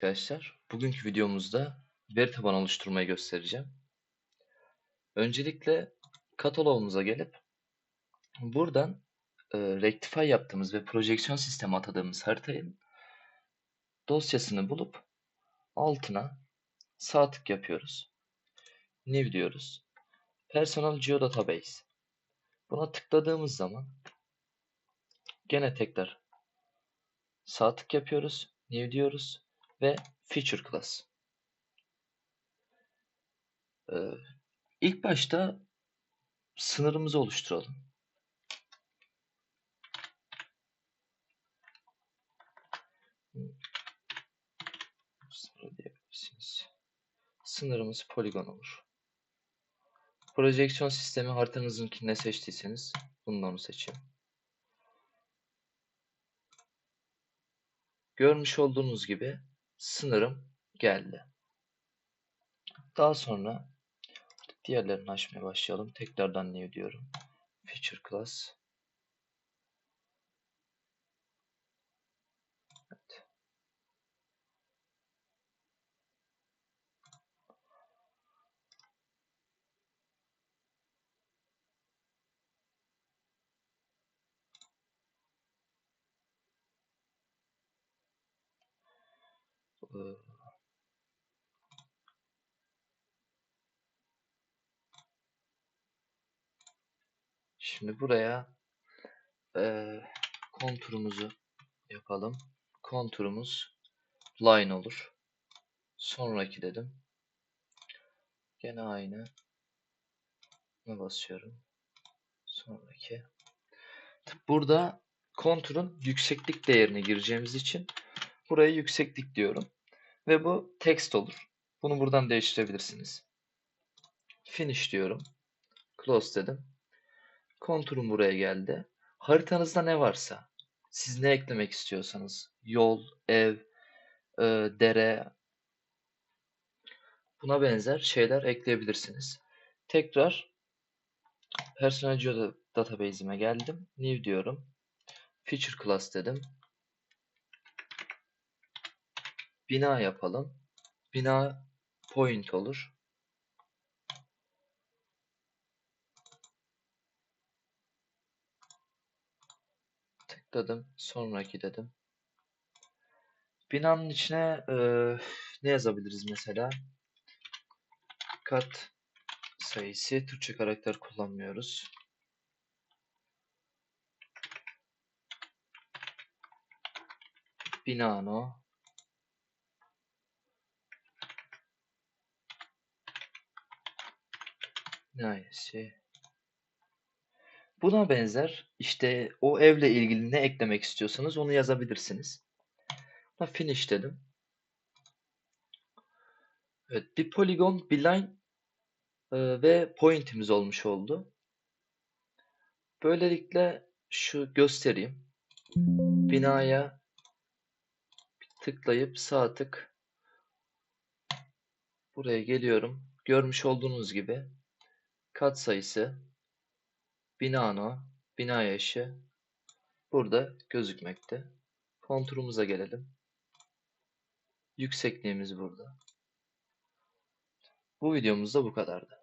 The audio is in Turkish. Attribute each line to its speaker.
Speaker 1: Arkadaşlar, bugünkü videomuzda veri tabanı oluşturmayı göstereceğim. Öncelikle kataloğumuza gelip buradan e, rectify yaptığımız ve projeksiyon sistemi atadığımız haritayın dosyasını bulup altına sağ tık yapıyoruz. New diyoruz. Personal Geodatabase. Buna tıkladığımız zaman gene tekrar sağ tık yapıyoruz. New diyoruz ve Feature Class. Ee, ilk başta sınırımızı oluşturalım. Sınırımız poligon olur. Projeksiyon sistemi haritanızınkini ne seçtiyseniz bundan seçin. Görmüş olduğunuz gibi sınırım geldi. Daha sonra diğerlerini açmaya başlayalım. Tekrardan new diyorum. Feature class. Şimdi buraya eee konturumuzu yapalım. Konturumuz line olur. Sonraki dedim. Gene aynı. Ne basıyorum? Sonraki. Burada konturun yükseklik değerini gireceğimiz için buraya yükseklik diyorum. Ve bu text olur. Bunu buradan değiştirebilirsiniz. Finish diyorum. Close dedim. Konturum buraya geldi. Haritanızda ne varsa, siz ne eklemek istiyorsanız, yol, ev, e, dere, buna benzer şeyler ekleyebilirsiniz. Tekrar Personal Geo Database'ime geldim. New diyorum. Feature Class dedim. Bina yapalım. Bina point olur. tıkladım. Sonraki dedim. Binanın içine e, ne yazabiliriz mesela? Kat sayısı. Türkçe karakter kullanmıyoruz. Binano. Neyse. Buna benzer işte o evle ilgili ne eklemek istiyorsanız onu yazabilirsiniz. Buna finish dedim. Evet, bir poligon, bir line e, ve point'imiz olmuş oldu. Böylelikle şu göstereyim. Binaya tıklayıp sağ tık buraya geliyorum. Görmüş olduğunuz gibi kat sayısı Binano, bina yaşı burada gözükmekte. Konturumuza gelelim. Yüksekliğimiz burada. Bu videomuz da bu kadardı.